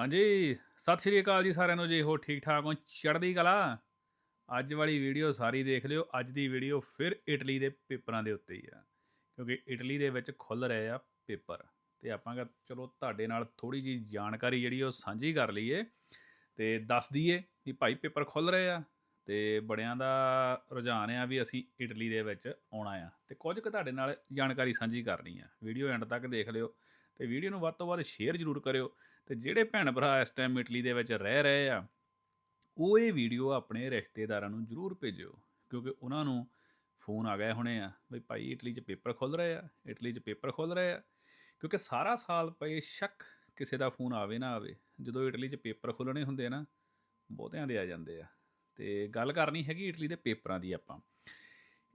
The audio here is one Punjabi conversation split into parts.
ਹਾਂਜੀ, ਸਤਿ ਸ਼੍ਰੀ ਅਕਾਲ ਜੀ ਸਾਰਿਆਂ ਨੂੰ ਜੀ ਹੋ ਠੀਕ ਠਾਕ ਹੋ? ਚੜ੍ਹਦੀ ਕਲਾ? ਅੱਜ ਵਾਲੀ ਵੀਡੀਓ ਸਾਰੀ ਦੇਖ ਲਿਓ, ਅੱਜ ਦੀ ਵੀਡੀਓ ਫਿਰ ਇਟਲੀ ਦੇ ਪੇਪਰਾਂ ਦੇ ਉੱਤੇ ਹੀ ਆ। ਕਿਉਂਕਿ ਇਟਲੀ ਦੇ ਵਿੱਚ ਖੁੱਲ ਰਹੇ ਆ ਪੇਪਰ। ਤੇ ਆਪਾਂ ਕਿਹਾ, ਚਲੋ ਤੁਹਾਡੇ ਨਾਲ ਥੋੜੀ ਜੀ ਜਾਣਕਾਰੀ ਜਿਹੜੀ ਉਹ ਸਾਂਝੀ ਕਰ ਲਈਏ। ਤੇ ਦੱਸ ਦਈਏ ਵੀ ਭਾਈ ਪੇਪਰ ਖੁੱਲ ਰਹੇ ਆ ਤੇ ਬੜਿਆਂ ਦਾ ਰੁਝਾਨ ਆ ਵੀ ਅਸੀਂ ਇਟਲੀ ਦੇ ਵਿੱਚ ਆਉਣਾ ਆ। ਤੇ ਕੁਝ ਕੁ ਤੁਹਾਡੇ ਨਾਲ ਜਾਣਕਾਰੀ ਸਾਂਝੀ ਕਰਨੀ ਆ। ਵੀਡੀਓ ਐਂਡ ਤੱਕ ਦੇਖ ਲਿਓ। ਤੇ ਵੀਡੀਓ ਨੂੰ ਵੱਧ ਤੋਂ ਵੱਧ ਸ਼ੇਅਰ ਜ਼ਰੂਰ ਕਰਿਓ। ਤੇ ਜਿਹੜੇ ਭੈਣ ਭਰਾ ਇਸ ਟਾਈਮ ਇਟਲੀ ਦੇ ਵਿੱਚ ਰਹਿ ਰਹੇ ਆ, ਉਹ ਇਹ ਵੀਡੀਓ ਆਪਣੇ ਰਿਸ਼ਤੇਦਾਰਾਂ ਨੂੰ ਜ਼ਰੂਰ ਭੇਜਿਓ, ਕਿਉਂਕਿ ਉਹਨਾਂ ਨੂੰ ਫੋਨ ਆ ਗਏ ਹੋਣੇ ਆ ਵੀ ਭਾਈ ਇਟਲੀ 'ਚ ਪੇਪਰ ਖੁੱਲ ਰਹੇ ਆ, ਇਟਲੀ 'ਚ ਪੇਪਰ ਖੁੱਲ ਰਹੇ ਆ, ਕਿਉਂਕਿ ਸਾਰਾ ਸਾਲ ਪਏ ਸ਼ੱਕ ਕਿਸੇ ਦਾ ਫੋਨ ਆਵੇ ਨਾ ਆਵੇ, ਜਦੋਂ ਇਟਲੀ 'ਚ ਪੇਪਰ ਖੁੱਲਣੇ ਹੁੰਦੇ ਆ ਨਾ, ਬਹੁਤਿਆਂ ਦੇ ਆ ਜਾਂਦੇ ਆ। ਤੇ ਗੱਲ ਕਰਨੀ ਹੈਗੀ ਇਟਲੀ ਦੇ ਪੇਪਰਾਂ ਦੀ ਆਪਾਂ।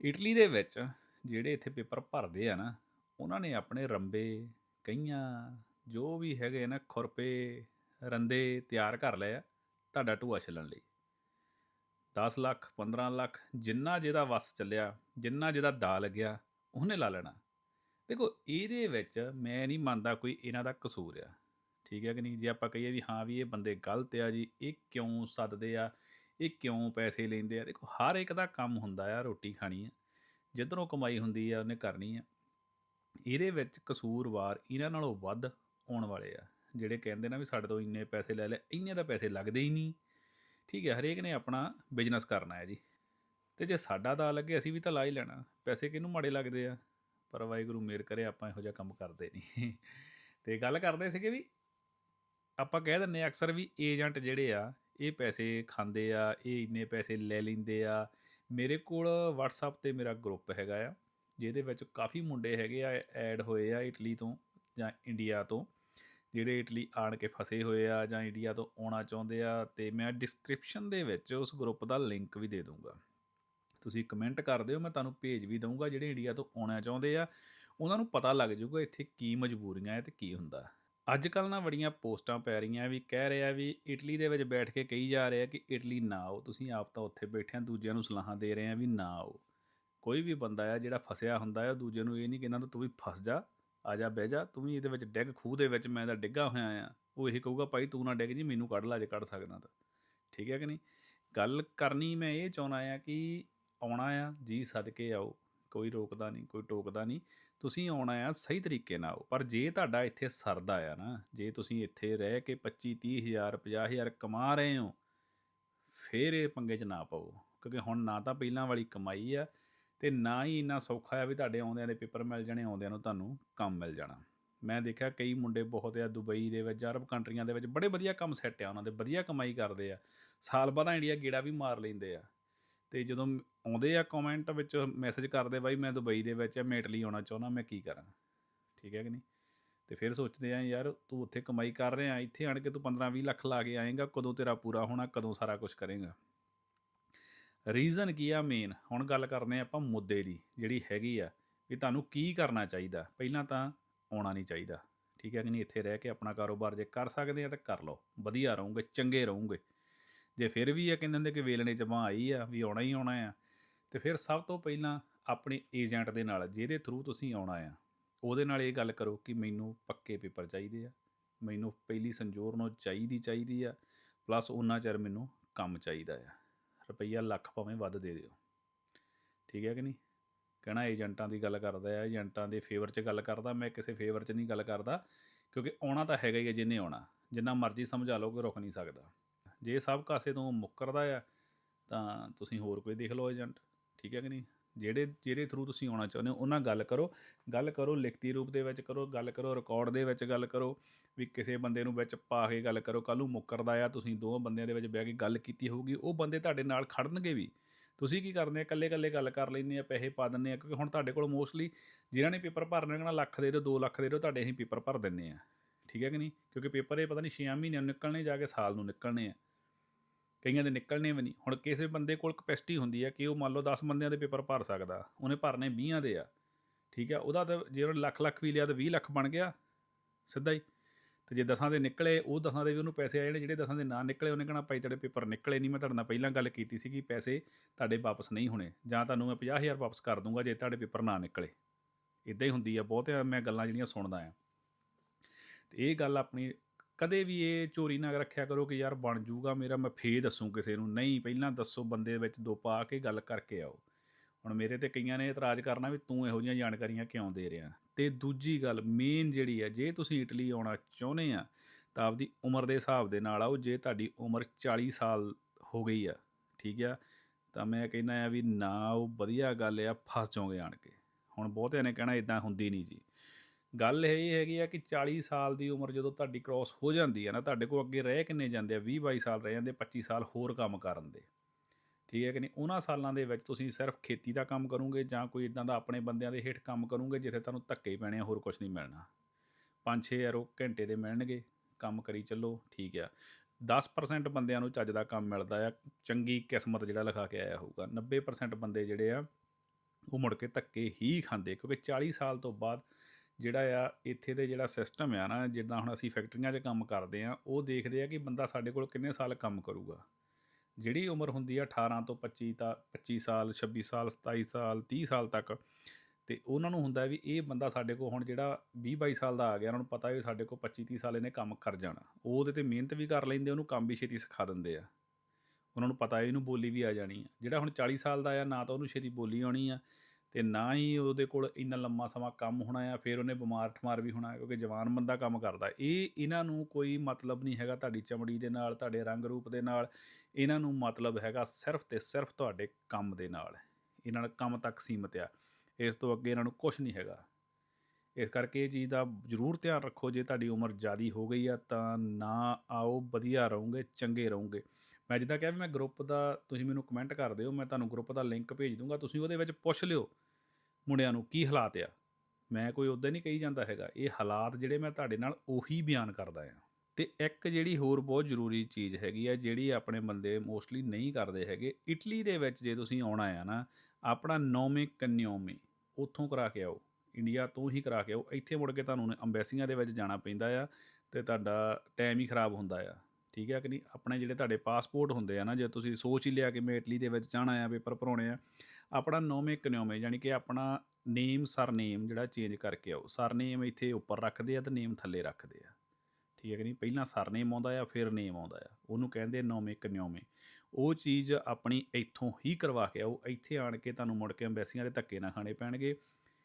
ਇਟਲੀ ਦੇ ਵਿੱਚ ਜਿਹੜੇ ਇੱਥੇ ਪੇਪਰ ਭਰਦੇ ਆ ਨਾ, ਉਹਨਾਂ ਨੇ ਆਪਣੇ ਰੰਬੇ ਕਈਆਂ ਜੋ ਵੀ ਹੈਗੇ ਨਾ ਖੁਰਪੇ, ਰੰਦੇ ਤਿਆਰ ਕਰ ਲਏ ਆ ਤੁਹਾਡਾ ਢੂਆ ਛੱਲਣ ਲਈ। 10 ਲੱਖ 15 ਲੱਖ, ਜਿੰਨਾ ਜਿਹਦਾ ਵਸ ਚੱਲਿਆ, ਜਿੰਨਾ ਜਿਹਦਾ ਦਾ ਲੱਗਿਆ, ਉਹਨੇ ਲਾ ਲੈਣਾ। ਦੇਖੋ, ਇਹਦੇ ਵਿੱਚ ਮੈਂ ਨਹੀਂ ਮੰਨਦਾ ਕੋਈ ਇਹਨਾਂ ਦਾ ਕਸੂਰ ਆ। ਠੀਕ ਹੈ ਕਿ ਨਹੀਂ? ਜੇ ਆਪਾਂ ਕਹੀਏ ਵੀ ਹਾਂ ਵੀ ਇਹ ਬੰਦੇ ਗਲਤ ਆ ਜੀ, ਇਹ ਕਿਉਂ ਸੱਦਦੇ ਆ, ਇਹ ਕਿਉਂ ਪੈਸੇ ਲੈਂਦੇ ਆ? ਦੇਖੋ, ਹਰ ਇੱਕ ਦਾ ਕੰਮ ਹੁੰਦਾ ਆ ਰੋਟੀ ਖਾਣੀ ਆ। ਜਿੱਧਰੋਂ ਕਮਾਈ ਹੁੰਦੀ ਆ, ਉਹਨੇ ਕਰਨੀ ਆ। ਇਹਦੇ ਵਿੱਚ ਕਸੂਰਵਾਰ ਇਹਨਾਂ ਨਾਲੋਂ ਵੱਧ ਆਉਣ ਵਾਲੇ ਆ, ਜਿਹੜੇ ਕਹਿੰਦੇ ਨਾ ਵੀ ਸਾਡੇ ਤੋਂ ਇੰਨੇ ਪੈਸੇ ਲੈ ਲੈ ਇੰਨੇ ਤਾਂ ਪੈਸੇ ਲੱਗਦੇ ਹੀ ਨਹੀਂ। ਠੀਕ ਹੈ, ਹਰੇਕ ਨੇ ਆਪਣਾ ਬਿਜ਼ਨਸ ਕਰਨਾ ਹੈ ਜੀ। ਤੇ ਜੇ ਸਾਡਾ ਦਾ ਲੱਗੇ, ਅਸੀਂ ਵੀ ਤਾਂ ਲਾ ਹੀ ਲੈਣਾ। ਪੈਸੇ ਕਿਹਨੂੰ ਮਾੜੇ ਲੱਗਦੇ ਆ? ਪਰ ਵਾਹਿਗੁਰੂ ਮੇਰ ਕਰੇ, ਆਪਾਂ ਇਹੋ ਜਿਹਾ ਕੰਮ ਕਰਦੇ ਨਹੀਂ। ਤੇ ਗੱਲ ਕਰਦੇ ਸੀਗੇ ਵੀ ਆਪਾਂ ਕਹਿ ਦਿੰਨੇ ਅਕਸਰ ਵੀ ਏਜੰਟ ਜਿਹੜੇ ਆ, ਇਹ ਪੈਸੇ ਖਾਂਦੇ ਆ, ਇਹ ਇੰਨੇ ਪੈਸੇ ਲੈ ਲੈਂਦੇ ਆ। ਮੇਰੇ ਕੋਲ WhatsApp ਤੇ ਮੇਰਾ ਗਰੁੱਪ ਹੈਗਾ ਆ। ਜਿਹਦੇ ਵਿੱਚ ਕਾਫੀ ਮੁੰਡੇ ਹੈਗੇ ਆ ਐਡ ਹੋਏ ਆ ਇਟਲੀ ਤੋਂ ਜਾਂ ਇੰਡੀਆ ਤੋਂ, ਜਿਹੜੇ ਇਟਲੀ ਆਣ ਕੇ ਫਸੇ ਹੋਏ ਆ ਜਾਂ ਇੰਡੀਆ ਤੋਂ ਆਉਣਾ ਚਾਹੁੰਦੇ ਆ, ਤੇ ਮੈਂ ਡਿਸਕ੍ਰਿਪਸ਼ਨ ਦੇ ਵਿੱਚ ਉਸ ਗਰੁੱਪ ਦਾ ਲਿੰਕ ਵੀ ਦੇ ਦੂੰਗਾ ਤੁਸੀਂ ਕਮੈਂਟ ਕਰ ਦਿਓ, ਮੈਂ ਤੁਹਾਨੂੰ ਭੇਜ ਵੀ ਦਊਂਗਾ ਜਿਹੜੇ ਇੰਡੀਆ ਤੋਂ ਆਉਣਾ ਚਾਹੁੰਦੇ ਆ। ਉਹਨਾਂ ਨੂੰ ਪਤਾ ਲੱਗ ਜਾਊਗਾ ਇੱਥੇ ਕੀ ਮਜਬੂਰੀਆਂ ਹੈ ਤੇ ਕੀ ਹੁੰਦਾ। ਅੱਜ ਕੱਲ ਨਾ ਬੜੀਆਂ ਪੋਸਟਾਂ ਪੈ ਰਹੀਆਂ ਵੀ ਕਹਿ ਰਿਹਾ ਵੀ ਇਟਲੀ ਦੇ ਵਿੱਚ ਬੈਠ ਕੇ ਕਹੀ ਜਾ ਰਿਹਾ ਕਿ ਇਟਲੀ ਨਾ ਆਓ, ਤੁਸੀਂ ਆਪ ਤਾਂ ਉੱਥੇ ਬੈਠੇ ਆ, ਦੂਜਿਆਂ ਨੂੰ ਸਲਾਹਾਂ ਦੇ ਰਹੇ ਆ ਵੀ ਨਾ ਆਓ। ਕੋਈ ਵੀ ਬੰਦਾ ਆ ਜਿਹੜਾ ਫਸਿਆ ਹੁੰਦਾ ਆ, ਦੂਜੇ ਨੂੰ ਇਹ ਨਹੀਂ ਕਹਿੰਦਾ ਤੂੰ ਵੀ ਫਸ ਜਾ, ਆ ਜਾ, ਬਹਿ ਜਾ, ਤੂੰ ਵੀ ਇਹਦੇ ਵਿੱਚ ਡਿੱਗ, ਖੂਹ ਦੇ ਵਿੱਚ ਮੈਂ ਤਾਂ ਡਿੱਗਾ ਹੋਇਆ ਆ। ਉਹ ਇਹ ਕਹੂਗਾ, ਭਾਈ ਤੂੰ ਨਾ ਡਿੱਗ ਜੀ, ਮੈਨੂੰ ਕੱਢ ਲਾ ਜੇ ਕੱਢ ਸਕਦਾ ਤਾਂ। ਠੀਕ ਹੈ ਕਿ ਨਹੀਂ? ਗੱਲ ਕਰਨੀ ਮੈਂ ਇਹ ਚਾਹੁੰਦਾ ਆ ਕਿ ਆਉਣਾ ਆ, ਜੀ ਸਦਕੇ ਆਓ, ਕੋਈ ਰੋਕਦਾ ਨਹੀਂ, ਕੋਈ ਟੋਕਦਾ ਨਹੀਂ। ਤੁਸੀਂ ਆਉਣਾ ਆ ਸਹੀ ਤਰੀਕੇ ਨਾਲ ਆਓ, ਪਰ ਜੇ ਤੁਹਾਡਾ ਇੱਥੇ ਸਰਦਾ ਆ ਨਾ, ਜੇ ਤੁਸੀਂ ਇੱਥੇ ਰਹਿ ਕੇ 25 30 ਹਜ਼ਾਰ 50 ਹਜ਼ਾਰ ਕਮਾ ਰਹੇ ਹੋ, ਫੇਰ ਇਹ ਪੰਗੇ 'ਚ ਨਾ ਪਾਓ ਕਿਉਂਕਿ ਹੁਣ ਨਾ ਤਾਂ ਪਹਿਲਾਂ ਵਾਲੀ ਕਮਾਈ ਆ ਤੇ ਨਾ ਹੀ ਇੰਨਾ ਸੌਖਾ ਆ ਵੀ ਤੁਹਾਡੇ ਆਉਂਦਿਆਂ ਦੇ ਪੇਪਰ ਮਿਲ ਜਾਣੇ, ਆਉਂਦਿਆਂ ਨੂੰ ਤੁਹਾਨੂੰ ਕੰਮ ਮਿਲ ਜਾਣਾ। ਮੈਂ ਦੇਖਿਆ ਕਈ ਮੁੰਡੇ ਬਹੁਤ ਆ ਦੁਬਈ ਦੇ ਵਿੱਚ, ਅਰਬ ਕੰਟਰੀਆਂ ਦੇ ਵਿੱਚ, ਬੜੇ ਵਧੀਆ ਕੰਮ ਸੈੱਟ ਆ ਉਹਨਾਂ ਦੇ, ਵਧੀਆ ਕਮਾਈ ਕਰਦੇ ਆ। ਸਾਲ ਬਾਅਦ ਇੰਡੀਆ ਗੇੜਾ ਵੀ ਮਾਰ ਲੈਂਦੇ ਆ। ਤੇ ਜਦੋਂ ਆਉਂਦੇ ਆ ਕਮੈਂਟ ਵਿੱਚ ਮੈਸੇਜ ਕਰਦੇ, ਬਾਈ ਮੈਂ ਦੁਬਈ ਦੇ ਵਿੱਚ ਆ, ਮੈਂ ਇਟਲੀ ਆਉਣਾ ਚਾਹੁੰਦਾ, ਮੈਂ ਕੀ ਕਰਾਂ? ਠੀਕ ਹੈ ਕਿ ਨਹੀਂ? ਤੇ ਫਿਰ ਸੋਚਦੇ ਆ, ਯਾਰ ਤੂੰ ਉੱਥੇ ਕਮਾਈ ਕਰ ਰਿਹਾ, ਇੱਥੇ ਆਣ ਕੇ ਤੂੰ 15 20 ਲੱਖ ਲਾ ਕੇ ਆਏਗਾ, ਕਦੋਂ ਤੇਰਾ ਪੂਰਾ ਹੋਣਾ, ਕਦੋਂ ਸਾਰਾ ਕੁਝ ਕਰੇਗਾ? ਰੀਜ਼ਨ ਕੀ ਆ ਮੇਨ ਹੁਣ ਗੱਲ ਕਰਦੇ ਆ ਆਪਾਂ ਮੁੱਦੇ ਦੀ, ਜਿਹੜੀ ਹੈਗੀ ਆ, ਵੀ ਤੁਹਾਨੂੰ ਕੀ ਕਰਨਾ ਚਾਹੀਦਾ? ਪਹਿਲਾਂ ਤਾਂ ਆਉਣਾ ਨਹੀਂ ਚਾਹੀਦਾ, ਠੀਕ ਹੈ ਕਿ ਨਹੀਂ? ਇੱਥੇ ਰਹਿ ਕੇ ਆਪਣਾ ਕਾਰੋਬਾਰ ਜੇ ਕਰ ਸਕਦੇ ਆ ਤਾਂ ਕਰ ਲਓ, ਵਧੀਆ ਰਹੋਗੇ, ਚੰਗੇ ਰਹੋਗੇ। ਜੇ ਫਿਰ ਵੀ ਇਹ ਕਹਿੰਦੇ ਹੁੰਦੇ ਕਿ ਵੇਲਣੇ ਚ ਬਾਂਹ ਆਈ ਆ, ਵੀ ਆਉਣਾ ਹੀ ਆਉਣਾ ਆ, ਤੇ ਫਿਰ ਸਭ ਤੋਂ ਪਹਿਲਾਂ ਆਪਣੇ ਏਜੰਟ ਦੇ ਨਾਲ, ਜਿਹਦੇ ਥਰੂ ਤੁਸੀਂ ਆਉਣਾ ਆ, ਉਹਦੇ ਨਾਲ ਇਹ ਗੱਲ ਕਰੋ ਕਿ ਮੈਨੂੰ ਪੱਕੇ ਪੇਪਰ ਚਾਹੀਦੇ ਆ, ਮੈਨੂੰ ਪਹਿਲੀ ਸੰਜੋਰ ਨੂੰ ਚਾਹੀਦੀ ਚਾਹੀਦੀ ਆ ਪਲੱਸ ਉਹਨਾਂ ਚਿਰ ਮੈਨੂੰ ਕੰਮ ਚਾਹੀਦਾ ਆ। ਰੁਪਈਆ ਲੱਖ ਭਾਵੇਂ ਵੱਧ ਦੇ ਦਿਓ। ਠੀਕ ਹੈ ਕਿ ਨਹੀਂ? ਕਹਿਣਾ ਏਜੰਟਾਂ ਦੀ ਗੱਲ ਕਰਦਾ ਹੈ, ਏਜੰਟਾਂ ਦੇ ਫੇਵਰ 'ਚ ਗੱਲ ਕਰਦਾ, ਮੈਂ ਕਿਸੇ ਫੇਵਰ 'ਚ ਨਹੀਂ ਗੱਲ ਕਰਦਾ, ਕਿਉਂਕਿ ਆਉਣਾ ਤਾਂ ਹੈਗਾ ਹੀ ਹੈ ਜਿਹਨੇ ਆਉਣਾ, ਜਿੰਨਾ ਮਰਜ਼ੀ ਸਮਝਾ ਲਓ ਕੋਈ ਰੁਕ ਨਹੀਂ ਸਕਦਾ। ਜੇ ਸਭ ਕਾਸੇ ਤੋਂ ਮੁੱਕਰਦਾ ਆ, ਤਾਂ ਤੁਸੀਂ ਹੋਰ ਕੋਈ ਦੇਖ ਲਓ ਏਜੰਟ। ਠੀਕ ਹੈ ਕਿ ਨਹੀਂ? ਜਿਹੜੇ, ਜਿਹਦੇ ਥਰੂ ਤੁਸੀਂ ਆਉਣਾ ਚਾਹੁੰਦੇ ਹੋ, ਉਹਨਾਂ ਗੱਲ ਕਰੋ। ਗੱਲ ਕਰੋ ਲਿਖਤੀ ਰੂਪ ਦੇ ਵਿੱਚ ਕਰੋ, ਗੱਲ ਕਰੋ ਰਿਕਾਰਡ ਦੇ ਵਿੱਚ ਗੱਲ ਕਰੋ, ਵੀ ਕਿਸੇ ਬੰਦੇ ਨੂੰ ਵਿੱਚ ਪਾ ਕੇ ਗੱਲ ਕਰੋ। ਕੱਲ ਨੂੰ ਮੁੱਕਰਦਾ ਆ, ਤੁਸੀਂ ਦੋ ਬੰਦਿਆਂ ਦੇ ਵਿੱਚ ਬਹਿ ਕੇ ਗੱਲ ਕੀਤੀ ਹੋਊਗੀ, ਉਹ ਬੰਦੇ ਤੁਹਾਡੇ ਨਾਲ ਖੜਨਗੇ ਵੀ। ਤੁਸੀਂ ਕੀ ਕਰਦੇ ਆ ਇਕੱਲੇ ਇਕੱਲੇ ਗੱਲ ਕਰ ਲੈਂਦੇ ਆ, ਪੈਸੇ ਪਾ ਦਿੰਦੇ ਆ, ਕਿਉਂਕਿ ਹੁਣ ਤੁਹਾਡੇ ਕੋਲ ਮੋਸਟਲੀ ਜਿਨ੍ਹਾਂ ਨੇ ਪੇਪਰ ਭਰਨੇ ਨਾ ਲੱਖ ਦੇ ਦਿਓ 2 ਲੱਖ ਦੇ ਦਿਓ, ਤੁਹਾਡੇ ਅਸੀਂ ਪੇਪਰ ਭਰ ਦਿੰਨੇ ਆ। ਠੀਕ ਹੈ ਕਿ ਨਹੀਂ? ਕਿਉਂਕਿ ਪੇਪਰ ਇਹ ਪਤਾ ਨਹੀਂ 6 ਮਹੀਨਿਆਂ ਨੂੰ ਨਿਕਲਣੇ ਜਾ ਕੇ ਸਾਲ ਨੂੰ ਨਿਕਲਣੇ ਆ। ਕਈਆਂ ਦੇ ਨਿਕਲਣੇ ਵੀ ਨਹੀਂ। ਹੁਣ ਕਿਸੇ ਬੰਦੇ ਕੋਲ ਕਪੈਸਿਟੀ ਹੁੰਦੀ ਹੈ ਕਿ ਉਹ ਮੰਨ ਲਓ 10 ਬੰਦਿਆਂ ਦੇ ਪੇਪਰ ਭਰ ਸਕਦਾ, ਉਹਨੇ ਭਰਨੇ 20 ਦੇ ਆ, ਠੀਕ ਹੈ ਉਹਦਾ ਤਾਂ ਜੇ ਉਹਨੇ ਲੱਖ ਲੱਖ ਵੀ ਲਿਆ ਤਾਂ 20 ਲੱਖ ਬਣ ਗਿਆ, ਸਿੱਧਾ ਹੀ। ਤੇ ਜੇ ਦਸਾਂ ਦੇ ਨਿਕਲੇ, ਉਹ ਦਸਾਂ ਦੇ ਵੀ ਉਹਨੂੰ ਪੈਸੇ ਆ ਜਿਹੜੇ ਜਿਹੜੇ ਦਸਾਂ ਦੇ ਨਾ ਨਿਕਲੇ, ਉਹਨੇ ਕਹਣਾ ਭਾਈ ਤੁਹਾਡੇ ਪੇਪਰ ਨਿਕਲੇ ਨਹੀਂ, ਮੈਂ ਤੁਹਾਡੇ ਨਾਲ ਪਹਿਲਾਂ ਗੱਲ ਕੀਤੀ ਸੀ ਕਿ ਪੈਸੇ ਤੁਹਾਡੇ ਵਾਪਸ ਨਹੀਂ ਹੋਣੇ। ਜਾਂ ਤੁਹਾਨੂੰ ਮੈਂ 50000 ਵਾਪਸ ਕਰ ਦੂੰਗਾ ਜੇ ਤੁਹਾਡੇ ਪੇਪਰ ਨਾ ਨਿਕਲੇ। ਇਦਾਂ ਹੀ ਹੁੰਦੀ ਆ ਬਹੁਤ ਮੈਂ ਗੱਲਾਂ ਜਿਹੜੀਆਂ ਸੁਣਦਾ ਆ। ਤੇ ਇਹ ਗੱਲ ਆਪਣੀ ਕਦੇ ਵੀ ਇਹ ਚੋਰੀ ਨਾ ਰੱਖਿਆ ਕਰੋ ਕਿ ਯਾਰ ਬਣ ਜੂਗਾ ਮੇਰਾ, ਮੈਂ ਫੇਰ ਦੱਸੂ ਕਿਸੇ ਨੂੰ, ਨਹੀਂ, ਪਹਿਲਾਂ ਦੱਸੋ ਬੰਦੇ ਵਿੱਚ ਦੋ ਪਾ ਕੇ ਗੱਲ ਕਰਕੇ ਆਓ। ਹੁਣ ਮੇਰੇ ਤੇ ਕਈਆਂ ਨੇ ਇਤਰਾਜ਼ ਕਰਨਾ ਵੀ ਤੂੰ ਇਹੋ ਜਿਹੀਆਂ ਜਾਣਕਾਰੀਆਂ ਕਿਉਂ ਦੇ ਰਿਹਾ? ਤੇ ਦੂਜੀ ਗੱਲ ਮੇਨ ਜਿਹੜੀ ਆ ਜੇ ਤੁਸੀਂ ਇਟਲੀ ਆਉਣਾ ਚਾਹੁੰਦੇ ਆ, ਤਾਂ ਆਪਦੀ ਉਮਰ ਦੇ ਹਿਸਾਬ ਦੇ ਨਾਲ ਆਓ, ਜੇ ਤੁਹਾਡੀ ਉਮਰ 40 ਸਾਲ ਹੋ ਗਈ ਆ, ਠੀਕ ਆ, ਤਾਂ ਮੈਂ ਕਹਿੰਦਾ ਆ ਵੀ ਨਾ, ਉਹ ਵਧੀਆ ਗੱਲ ਆ, ਫਸ ਜਾਓਗੇ ਆਣ ਕੇ। ਹੁਣ ਬਹੁਤਿਆਂ ਨੇ ਕਹਿਣਾ ਇਦਾਂ ਹੁੰਦੀ ਨਹੀਂ ਜੀ। ਗੱਲ ਇਹ ਹੈਗੀ ਆ ਕਿ 40 ਸਾਲ ਦੀ ਉਮਰ ਜਦੋਂ ਤੁਹਾਡੀ ਕ੍ਰਾਸ ਹੋ ਜਾਂਦੀ ਆ ਨਾ, ਤੁਹਾਡੇ ਕੋਲ ਅੱਗੇ ਰਹਿ ਕਿੰਨੇ ਜਾਂਦੇ ਆ? 20 22 ਸਾਲ ਰਹਿ ਜਾਂਦੇ 25 ਸਾਲ ਹੋਰ ਕੰਮ ਕਰਨ ਦੇ। ਠੀਕ ਹੈ ਕਿ ਨਹੀਂ? ਉਹਨਾਂ ਸਾਲਾਂ ਦੇ ਵਿੱਚ ਤੁਸੀਂ ਸਿਰਫ ਖੇਤੀ ਦਾ ਕੰਮ ਕਰੋਗੇ ਜਾਂ ਕੋਈ ਇਦਾਂ ਦਾ ਆਪਣੇ ਬੰਦਿਆਂ ਦੇ ਹੇਠ ਕੰਮ ਕਰੋਗੇ ਜਿੱਥੇ ਤੁਹਾਨੂੰ ਧੱਕੇ ਹੀ ਪੈਣੇ ਆ, ਹੋਰ ਕੁਝ ਨਹੀਂ ਮਿਲਣਾ। 5-6 ਯਾਰੋ ਘੰਟੇ ਦੇ ਮਿਲਣਗੇ, ਕੰਮ ਕਰੀ ਚੱਲੋ, ਠੀਕ ਆ। 10% ਬੰਦਿਆਂ ਨੂੰ ਚੱਜ ਦਾ ਕੰਮ ਮਿਲਦਾ ਆ, ਚੰਗੀ ਕਿਸਮਤ ਜਿਹੜਾ ਲਿਖਾ ਕੇ ਆਇਆ ਹੋਊਗਾ। 90% ਬੰਦੇ ਜਿਹੜੇ ਆ, ਉਹ ਮੁੜ ਕੇ ਧੱਕੇ ਹੀ ਖਾਂਦੇ ਕਿਉਂਕਿ 40 ਸਾਲ ਤੋਂ ਬਾਅਦ ਜਿਹੜਾ ਆ, ਇੱਥੇ ਦੇ ਜਿਹੜਾ ਸਿਸਟਮ ਆ ਨਾ, ਜਿੱਦਾਂ ਹੁਣ ਅਸੀਂ ਫੈਕਟਰੀਆਂ 'ਚ ਕੰਮ ਕਰਦੇ ਆ ਉਹ ਦੇਖਦੇ ਆ ਕਿ ਬੰਦਾ ਸਾਡੇ ਕੋਲ ਕਿੰਨੇ ਸਾਲ ਕੰਮ ਕਰੂਗਾ। ਜਿਹੜੀ ਉਮਰ ਹੁੰਦੀ ਆ 18 ਤੋਂ 25 ਤਾਂ 25 ਸਾਲ 26 ਸਾਲ 27 ਸਾਲ 30 ਸਾਲ ਤੱਕ, ਤੇ ਉਹਨਾਂ ਨੂੰ ਹੁੰਦਾ ਵੀ ਇਹ ਬੰਦਾ ਸਾਡੇ ਕੋਲ ਹੁਣ ਜਿਹੜਾ 20 22 ਸਾਲ ਦਾ ਆ ਗਿਆ, ਉਹਨਾਂ ਨੂੰ ਪਤਾ ਵੀ ਸਾਡੇ ਕੋਲ 25 30 ਸਾਲ ਇਹਨੇ ਕੰਮ ਕਰ ਜਾਣਾ। ਉਹ ਉਹਦੇ ਤੇ ਮਿਹਨਤ ਵੀ ਕਰ ਲੈਂਦੇ, ਉਹਨੂੰ ਕੰਮ ਵੀ ਛੇਤੀ ਸਿਖਾ ਦਿੰਦੇ ਆ। ਉਹਨਾਂ ਨੂੰ ਪਤਾ ਇਹਨੂੰ ਬੋਲੀ ਵੀ ਆ ਜਾਣੀ ਆ। ਜਿਹੜਾ ਹੁਣ 40 ਸਾਲ ਦਾ ਆ, ਨਾ ਤਾਂ ਉਹਨੂੰ ਛੇਤੀ ਬੋਲੀ ਆਉਣੀ ਆ ਤੇ ਨਾ ਹੀ ਉਹਦੇ ਕੋਲ ਇੰਨਾ ਲੰਮਾ ਸਮਾਂ ਕੰਮ ਹੋਣਾ ਆ, ਫਿਰ ਉਹਨੇ ਬਿਮਾਰ ਠਮਾਰ ਵੀ ਹੋਣਾ, ਕਿਉਂਕਿ ਜਵਾਨ ਬੰਦਾ ਕੰਮ ਕਰਦਾ। ਇਹ ਇਹਨਾਂ ਨੂੰ ਕੋਈ ਮਤਲਬ ਨਹੀਂ ਹੈਗਾ ਤੁਹਾਡੀ ਚਮੜੀ ਦੇ ਨਾਲ, ਤੁਹਾਡੇ ਰੰਗ ਰੂਪ ਦੇ ਨਾਲ। ਇਹਨਾਂ ਨੂੰ ਮਤਲਬ ਹੈਗਾ ਸਿਰਫ ਤੇ ਸਿਰਫ ਤੁਹਾਡੇ ਕੰਮ ਦੇ ਨਾਲ। ਇਹਨਾਂ ਦਾ ਕੰਮ ਤੱਕ ਸੀਮਤ ਆ। ਇਸ ਤੋਂ ਅੱਗੇ ਇਹਨਾਂ ਨੂੰ ਕੁਝ ਨਹੀਂ ਹੈਗਾ। ਇਸ ਕਰਕੇ ਇਹ ਚੀਜ਼ ਦਾ ਜ਼ਰੂਰ ਧਿਆਨ ਰੱਖੋ, ਜੇ ਤੁਹਾਡੀ ਉਮਰ ਜ਼ਿਆਦੀ ਹੋ ਗਈ ਆ, ਤਾਂ ਨਾ ਆਓ, ਵਧੀਆ ਰਹੋਗੇ, ਚੰਗੇ ਰਹੋਗੇ। ਮੈਂ ਜਿੱਦਾਂ ਕਿਹਾ ਵੀ ਮੈਂ ਗਰੁੱਪ ਦਾ, ਤੁਸੀਂ ਮੈਨੂੰ ਕਮੈਂਟ ਕਰ ਦਿਓ, ਮੈਂ ਤੁਹਾਨੂੰ ਗਰੁੱਪ ਦਾ ਲਿੰਕ ਭੇਜ ਦੂੰਗਾ, ਤੁਸੀਂ ਉਹਦੇ ਵਿੱਚ ਪੁੱਛ ਲਿਓ। ਮੁੰਡਿਆਂ ਨੂੰ ਕੀ ਹਾਲਾਤ ਆ? ਮੈਂ ਕੋਈ ਉਦਾਂ ਨਹੀਂ ਕਹੀ ਜਾਂਦਾ ਹੈਗਾ। ਇਹ ਹਾਲਾਤ ਜਿਹੜੇ ਮੈਂ ਤੁਹਾਡੇ ਨਾਲ ਉਹੀ ਬਿਆਨ ਕਰਦਾ ਆ। ਤੇ ਇੱਕ ਜਿਹੜੀ ਹੋਰ ਬਹੁਤ ਜ਼ਰੂਰੀ ਚੀਜ਼ ਹੈਗੀ ਆ, ਜਿਹੜੀ ਆਪਣੇ ਬੰਦੇ ਮੋਸਟਲੀ ਨਹੀਂ ਕਰਦੇ ਹੈਗੇ, ਇਟਲੀ ਦੇ ਵਿੱਚ ਜੇ ਤੁਸੀਂ ਆਉਣਾ ਆ ਨਾ, ਆਪਣਾ ਨੌਵੇਂ ਕੰਨਿਓਮੇ, ਉੱਥੋਂ ਕਰਾ ਕੇ ਆਓ। ਇੰਡੀਆ ਤੋਂ ਹੀ ਕਰਾ ਕੇ ਆਓ। ਇੱਥੇ ਮੁੜ ਕੇ ਤੁਹਾਨੂੰ ਅੰਬੈਸੀਆਂ ਦੇ ਵਿੱਚ ਜਾਣਾ ਪੈਂਦਾ ਆ ਤੇ ਤੁਹਾਡਾ ਟਾਈਮ ਹੀ ਖਰਾਬ ਹੁੰਦਾ ਆ। ਠੀਕ ਹੈ ਕਿ ਨਹੀਂ? ਆਪਣੇ ਜਿਹੜੇ ਤੁਹਾਡੇ ਪਾਸਪੋਰਟ ਹੁੰਦੇ ਆ ਨਾ, ਜੇ ਤੁਸੀਂ ਸੋਚ ਹੀ ਲਿਆ ਕਿ ਮੈਂ ਇਟਲੀ ਦੇ ਵਿੱਚ ਜਾਣਾ ਆ, ਪੇਪਰ ਭਰਾਉਣੇ ਆ, ਆਪਣਾ ਨੌਵੇਂ ਕਨਿਓਮੇ ਯਾਨੀ ਕਿ ਆਪਣਾ ਨੇਮ ਸਰਨੇਮ ਜਿਹੜਾ ਚੇਂਜ ਕਰਕੇ ਆਓ। ਸਰਨੇਮ ਇੱਥੇ ਉੱਪਰ ਰੱਖਦੇ ਆ ਤੇ ਨੇਮ ਥੱਲੇ ਰੱਖਦੇ ਆ। ਠੀਕ ਹੈ ਕਿ ਨਹੀਂ? ਪਹਿਲਾਂ ਸਰਨੇਮ ਆਉਂਦਾ ਆ, ਫਿਰ ਨੇਮ ਆਉਂਦਾ ਆ। ਉਹਨੂੰ ਕਹਿੰਦੇ ਨੌਵੇਂ ਕਨਿਓਮੇ। ਉਹ ਚੀਜ਼ ਆਪਣੀ ਇੱਥੋਂ ਹੀ ਕਰਵਾ ਕੇ ਆਓ। ਇੱਥੇ ਆਣ ਕੇ ਤੁਹਾਨੂੰ ਮੁੜ ਕੇ ਅੰਬੈਸੀਆਂ ਦੇ ਧੱਕੇ ਨਾ ਖਾਣੇ ਪੈਣਗੇ,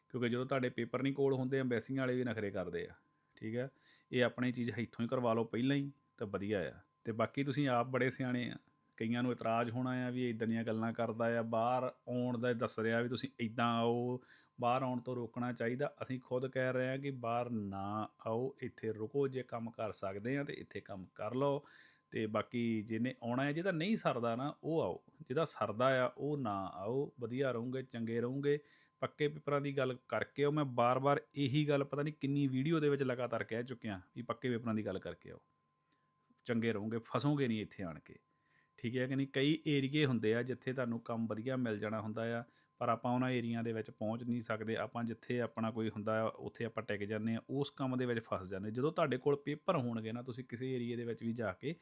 ਕਿਉਂਕਿ ਜਦੋਂ ਤੁਹਾਡੇ ਪੇਪਰ ਨਹੀਂ ਕੋਲ ਹੁੰਦੇ ਅੰਬੈਸੀਆਂ ਵਾਲੇ ਵੀ ਨਖਰੇ ਕਰਦੇ ਆ। ਠੀਕ ਹੈ? ਇਹ ਆਪਣੀ ਚੀਜ਼ ਇੱਥੋਂ ਹੀ ਕਰਵਾ ਲਓ, ਪਹਿਲਾਂ ਹੀ। ਤਾਂ ਵਧੀਆ ਆ। ਤੇ ਬਾਕੀ ਤੁਸੀਂ ਆਪ ਬੜੇ ਸਿਆਣੇ ਆ। ਕਈਆਂ ਨੂੰ ਇਤਰਾਜ਼ ਹੋਣਾ ਆ ਵੀ ਇਦਾਂ ਦੀਆਂ ਗੱਲਾਂ ਕਰਦਾ ਆ। ਬਾਹਰ ਆਉਣ ਦਾ ਦੱਸ ਰਿਹਾ ਵੀ ਤੁਸੀਂ ਇਦਾਂ ਆਓ। ਬਾਹਰ ਆਉਣ ਤੋਂ ਰੋਕਣਾ ਚਾਹੀਦਾ। ਅਸੀਂ ਖੁਦ ਕਹਿ ਰਹੇ ਹਾਂ ਕਿ ਬਾਹਰ ਨਾ ਆਓ। ਇੱਥੇ ਰੁਕੋ, ਜੇ ਕੰਮ ਕਰ ਸਕਦੇ ਆ ਤੇ ਇੱਥੇ ਕੰਮ ਕਰ ਲਓ। ਤੇ ਬਾਕੀ ਜਿਹਨੇ ਆਉਣਾ ਹੈ ਜਿਹਦਾ ਨਹੀਂ ਸਰਦਾ ਨਾ, ਉਹ ਆਓ। ਜਿਹਦਾ ਸਰਦਾ ਆ, ਉਹ ਨਾ ਆਓ। ਵਧੀਆ ਰਹੋਗੇ, ਚੰਗੇ ਰਹੋਗੇ। ਪੱਕੇ ਪੇਪਰਾਂ ਦੀ ਗੱਲ ਕਰਕੇ ਆਓ। ਮੈਂ ਬਾਰ-ਬਾਰ ਇਹੀ ਗੱਲ ਪਤਾ ਨਹੀਂ ਕਿੰਨੀ ਵੀਡੀਓ ਦੇ ਵਿੱਚ ਲਗਾਤਾਰ ਕਹਿ ਚੁੱਕਿਆ ਵੀ ਪੱਕੇ ਪੇਪਰਾਂ ਦੀ ਗੱਲ ਕਰਕੇ ਆਓ। ਚੰਗੇ ਰਹੋਗੇ, ਫਸੋਗੇ ਨਹੀਂ ਇੱਥੇ ਆਣ ਕੇ। ਠੀਕ ਹੈ ਕਿ ਨਹੀਂ? ਕਈ ਏਰੀਏ ਹੁੰਦੇ ਆ ਜਿੱਥੇ ਤੁਹਾਨੂੰ ਕੰਮ ਵਧੀਆ ਮਿਲ ਜਾਣਾ ਹੁੰਦਾ ਆ, ਪਰ ਆਪਾਂ ਉਹਨਾਂ ਏਰੀਆ ਦੇ ਵਿੱਚ ਪਹੁੰਚ ਨਹੀਂ ਸਕਦੇ। ਆਪਾਂ ਜਿੱਥੇ ਆਪਣਾ ਕੋਈ ਹੁੰਦਾ ਆ, ਉੱਥੇ ਆਪਾਂ ਟਿਕ ਜਾਂਦੇ ਆ, ਉਸ ਕੰਮ ਦੇ ਵਿੱਚ ਫਸ ਜਾਂਦੇ ਜਦੋਂ ਤੁਹਾਡੇ ਕੋਲ ਪੇਪਰ ਹੋਣਗੇ ਨਾ, ਤੁਸੀਂ ਕਿਸੇ ਏਰੀਏ ਦੇ ਵਿੱਚ ਵੀ ਜਾ ਕੇ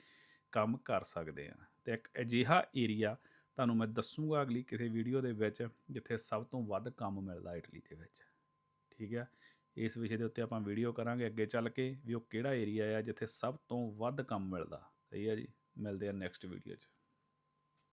ਕੰਮ ਕਰ ਸਕਦੇ ਆ। ਤੇ ਇੱਕ ਅਜਿਹਾ ਏਰੀਆ ਤੁਹਾਨੂੰ ਮੈਂ ਦੱਸੂਗਾ ਅਗਲੀ ਕਿਸੇ ਵੀਡੀਓ ਦੇ ਵਿੱਚ, ਜਿੱਥੇ ਸਭ ਤੋਂ ਵੱਧ ਕੰਮ ਮਿਲਦਾ ਇਟਲੀ ਦੇ ਵਿੱਚ। ਠੀਕ ਹੈ? ਇਸ ਵਿਸ਼ੇ ਦੇ ਉੱਤੇ ਆਪਾਂ ਵੀਡੀਓ ਕਰਾਂਗੇ ਅੱਗੇ ਚੱਲ ਕੇ ਵੀ ਉਹ ਕਿਹੜਾ ਏਰੀਆ ਆ ਜਿੱਥੇ ਸਭ ਤੋਂ ਵੱਧ ਕੰਮ ਮਿਲਦਾ। ਸਹੀ ਹੈ ਜੀ? ਮਿਲਦੇ ਆ ਨੈਕਸਟ ਵੀਡੀਓ 'ਚ।